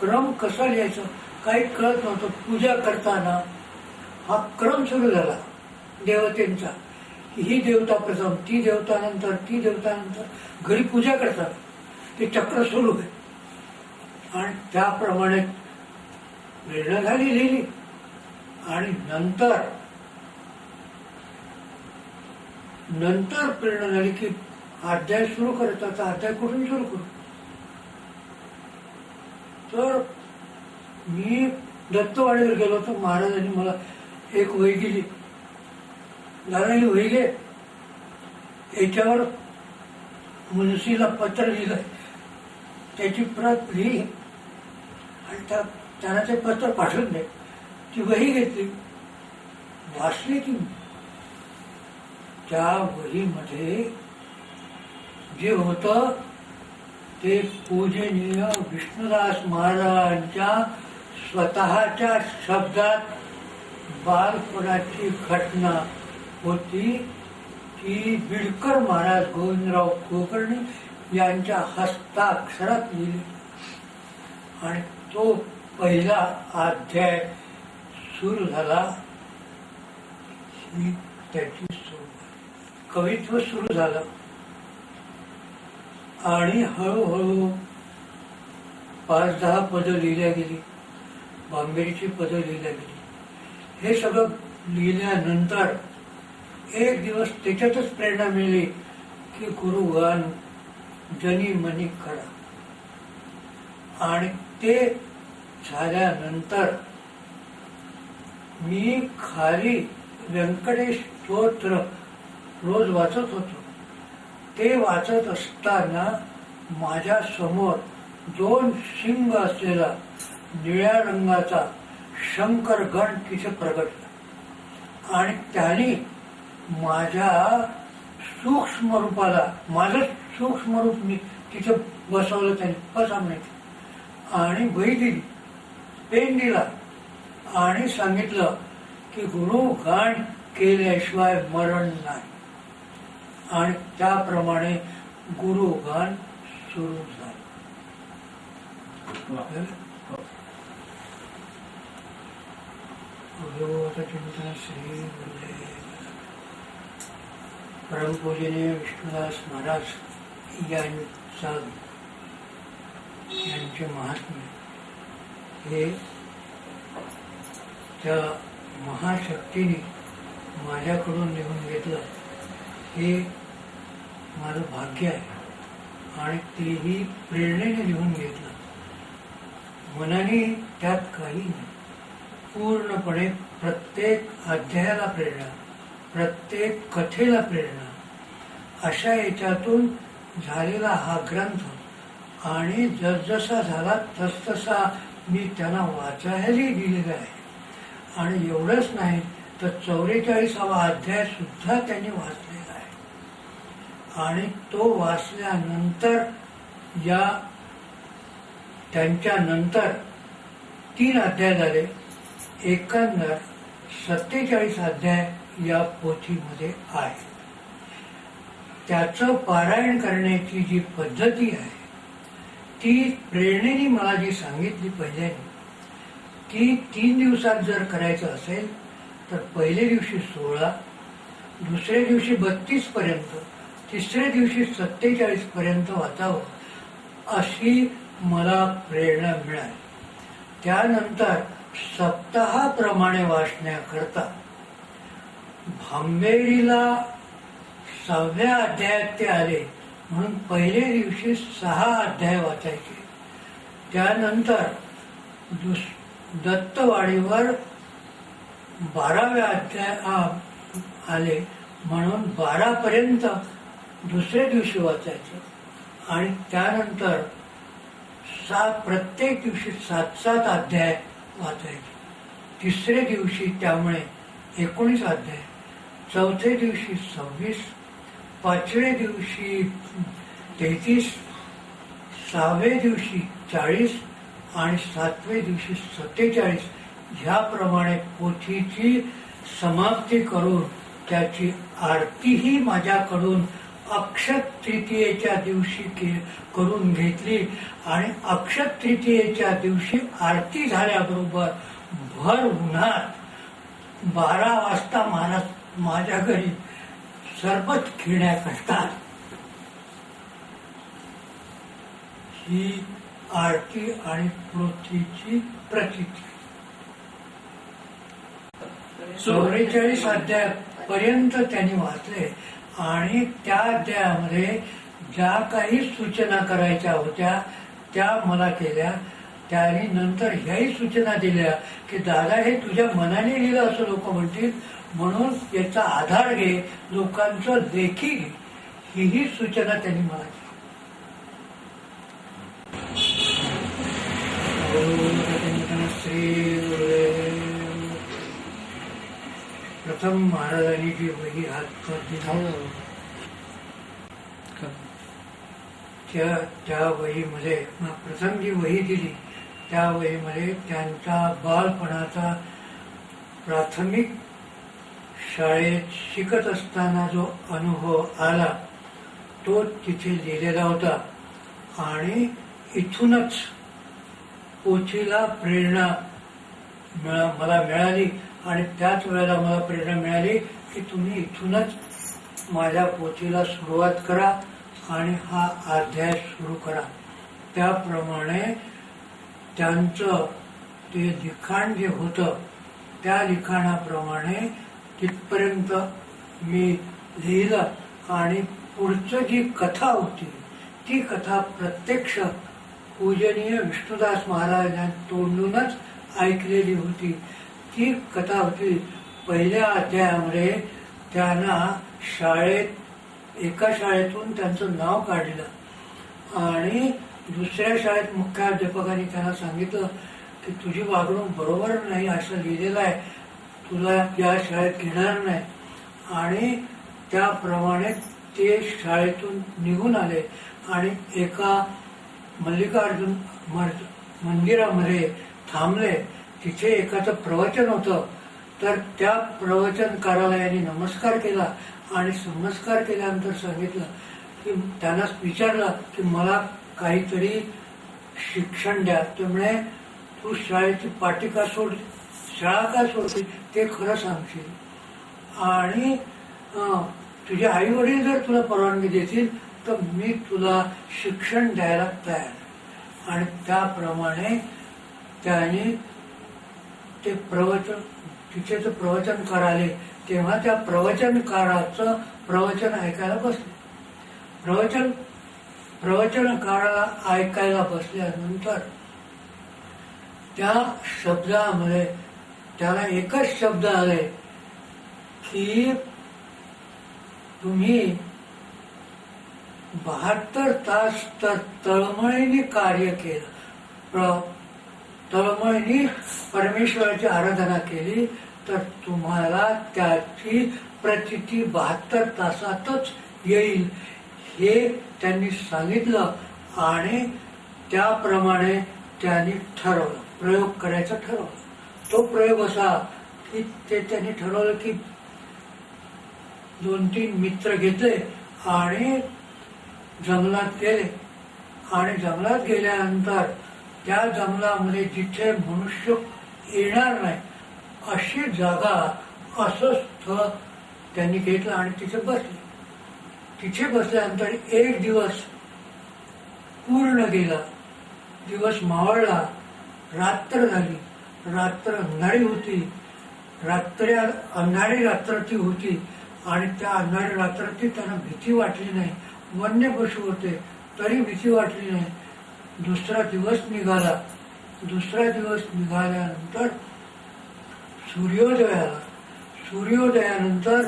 क्रम कसा लिहायचा काही कळत नव्हतं. पूजा करताना हा क्रम सुरू झाला देवतेंचा. ही देवता प्रथम ती देवता नंतर ती देवता नंतर. घरी पूजा करतात. ते चक्र सुरू आहे. आणि त्याप्रमाणे प्रेरणा झाली लिहिली. आणि नंतर नंतर प्रेरणा झाली की अध्याय सुरू करत आता अध्याय कुठून सुरू करू? तर मी दत्तवाडीवर गेलो होतो. महाराजांनी मला एक वही दिली. दादा ही वही घे याच्यावर मुनसीला पत्र लिहिलंय. त्याची प्रत लिही. आणि त्या त्यांना ते पत्र पाठवून दे. ती वही घेतली. वाचली ती त्या वहीमध्ये जे होतं ते पूजनीय विष्णुदास महाराजांच्या स्वतःच्या शब्दात बालपणाची घटना होती की बिडकर महाराज गोविंदराव कुलकर्णी यांच्या हस्ताक्षरात लिहिली आणि तो पहिला अध्याय सुरू झाला. ही त्याची सुरुवात कवित्व सुरू झालं. आणि हळूहळू पाच दहा पदं लिहिल्या गेली. बांबेरीची पदं लिहिल्या गेली. हे सगळं लिहिल्यानंतर एक दिवस त्याच्यातच प्रेरणा मिळाली की गुरुगान जनी मनी करा. आणि ते झाल्यानंतर मी खाली व्यंकटेश स्तोत्र रोज वाचत होतो. ते वाचत असताना माझ्यासमोर दोन शिंग असलेला निळ्या रंगाचा शंकर गण तिथे प्रगटला. आणि त्याने माझ्या सूक्ष्म रूपाला माझं सूक्ष्म रूप मी तिथे बसवलं त्याने बसामण्याचे आणि वही दिली पेन दिला आणि सांगितलं की गुरु गाण केल्याशिवाय मरण नाही. आणि त्याप्रमाणे गुरुगान सुरू झालं. चिंतन श्री परमपूजनीय विष्णुदास महाराज यांचा यांचे महात्म्य. हे त्या महाशक्तीने माझ्याकडून लिहून घेतलं. हे माझं भाग्य आहे. आणि तेही प्रेरणेने लिहून घेतलं. मनाने त्यात काही नाही. पूर्णपणे प्रत्येक अध्यायाला प्रेरणा प्रत्येक कथेला प्रेरणा. अशा याच्यातून झालेला हा ग्रंथ आणि जसजसा झाला तसतसा मी त्यांना वाचायलाही दिलेला आहे. आणि एवढंच नाही तर चौवेचाळीसावा अध्याय सुद्धा त्यांनी वाचला. आणि तो वाचल्यानंतर या त्यांच्या नंतर तीन अध्याय झाले. एकंदर सत्तेचाळीस अध्याय या पोथीमध्ये आहे त्याचं पारायण करण्याची जी पद्धती आहे ती प्रेरणेने मला जी सांगितली पाहिजे ती तीन दिवसात जर करायचं असेल तर पहिल्या दिवशी सोळा दुसऱ्या दिवशी बत्तीस पर्यंत तिसऱ्या दिवशी सत्तेचाळीस पर्यंत वाचावं अशी मला प्रेरणा मिळाली. त्यानंतर सप्ताहाप्रमाणे वाचण्याकरता भांबेरीला सहाव्या अध्यायात ते आले म्हणून पहिल्या दिवशी सहा अध्याय वाचायचे. त्यानंतर दुस दत्तवाडीवर बाराव्या अध्याय आले म्हणून बारापर्यंत दुसऱ्या दिवशी वाचायचं. आणि त्यानंतर सात प्रत्येक दिवशी सात सात अध्याय वाचायचे. तिसऱ्या दिवशी त्यामुळे एकोणीस अध्याय चौथ्या दिवशी सव्वीस पाचव्या दिवशी तेहतीस सहाव्या दिवशी चाळीस आणि सातव्या दिवशी सत्तेचाळीस ह्याप्रमाणे पोथीची समाप्ती करून त्याची आरतीही माझ्याकडून अक्षत तृतीयेच्या दिवशी के करून घेतली आणि अक्षत तृतीयेच्या दिवशी आरती झाल्याबरोबर भर उन्हात बारा वाजता महाराज माझ्या घरी सरबत खेळण्याकरता ही आरती आणि पृथ्वीची प्रचिती चौवेचाळीस अध्याय पर्यंत त्यांनी वाचले. आणि त्या अध्यायामध्ये ज्या काही सूचना करायच्या होत्या त्या मला केल्या त्याने नंतर ह्याही सूचना दिल्या की दादा हे तुझ्या मनाने लिहिलं असं लोक म्हणतील म्हणून याचा आधार घे लोकांचं लेखी हीही सूचना त्यांनी मला केली श्री प्रथम महाराजांनी जी वही हातात दिली त्या त्या वहीमध्ये प्रथम जी वही दिली. त्या वहीमध्ये त्यांचा बालपणाचा प्राथमिक शाळेत शिकत असताना जो अनुभव आला तो तिथे लिहिलेला होता. आणि इथूनच पोथीला प्रेरणा मला मिळाली. आणि त्याच वेळेला मला प्रेरणा मिळाली की तुम्ही इथूनच माझ्या पोथीला सुरुवात करा आणि हा अध्याय सुरू करा. त्याप्रमाणे त्यांचं ते लिखाण जे होतं त्या लिखाणाप्रमाणे तिथपर्यंत मी लिहिलं आणि पुढचं जी कथा होती ती कथा प्रत्यक्ष पूजनीय विष्णुदास महाराजांनी तोंडूनच ऐकलेली होती. ती कथा होती. पहिल्या अध्यायामध्ये त्यांना शाळेत एका शाळेतून त्यांचं नाव काढलं. आणि दुसऱ्या शाळेत मुख्याध्यापकांनी त्यांना सांगितलं की तुझी वागणूक बरोबर नाही असं लिहिलेलं आहे. तुला या शाळेत घेणार नाही. आणि त्याप्रमाणे ते शाळेतून निघून आले. आणि एका मल्लिकार्जुन मर- मंदिरामध्ये थांबले. तिथे एखादं प्रवचन होतं. तर त्या प्रवचनकाराला यांनी नमस्कार केला आणि नमस्कार केल्यानंतर सांगितलं की त्यांना विचारलं की मला काहीतरी शिक्षण द्या. त्यामुळे तू शाळेची पाटिका सोड शाळा का सोडते? ते खरं सांगशील. आणि तुझे आई वडील जर तुला परवानगी देतील तर मी तुला शिक्षण द्यायला तयार. आणि त्याप्रमाणे त्याने ते प्रवचन तिथे ते प्रवचन कराले तेव्हा त्या प्रवचनकाराचं प्रवचन ऐकायला बसले. प्रवचन प्रवचनकाराला ऐकायला बसल्यानंतर त्या शब्दामध्ये त्याला एकच शब्द आले की तुम्ही बहात्तर तास तर तळमळीने कार्य केलं. प्र तळमळीने परमेश्वराची आराधना केली तर तुम्हाला त्याची प्रचिती बहात्तर तासातच येईल. हे त्यांनी सांगितलं आणि त्याप्रमाणे त्यांनी ठरवलं. प्रयोग करायचा ठरवलं. तो प्रयोग असा की ते त्यांनी ठरवलं की दोन तीन मित्र घेतले आणि जंगलात गेले. आणि जंगलात गेल्यानंतर त्या जंगलामध्ये जिथे मनुष्य येणार नाही अशी जागा असं स्थळ त्यांनी घेतलं आणि तिथे बसले. तिथे बसल्यानंतर एक दिवस पूर्ण गेला. दिवस मावळला. रात्र झाली. रात्र अंधारी होती. रात्र अंधारी रात्र ती होती आणि त्या अंधारी रात्री त्यांना भीती वाटली नाही. वन्य पशु होते तरी भीती वाटली नाही. दुसरा दिवस निघाला. दुसरा दिवस निघाल्यानंतर सूर्योदय आला सूर्योदयानंतर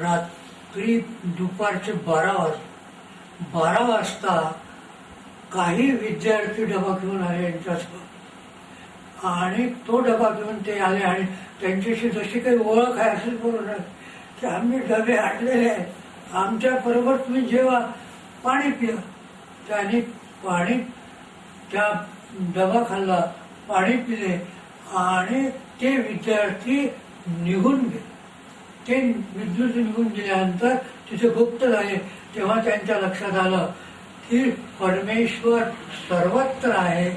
रात्री दुपारचे बारा वाजले. बारा वाजता काही विद्यार्थी डबा घेऊन आले यांच्यासोबत. आणि तो डबा घेऊन ते आले आणि त्यांच्याशी जशी काही ओळख आहे असेल बोलून की आम्ही डबे आणलेले आहेत. आमच्या बरोबर तुम्ही जेव्हा पाणी पिया. त्याने पाणी त्या डबा खाल्ला पाणी पिले आणि ते विद्यार्थी निघून गेले. ते विद्युत निघून गेल्यानंतर तिथे गुप्त झाले. तेव्हा त्यांच्या लक्षात आलं की परमेश्वर सर्वत्र आहे.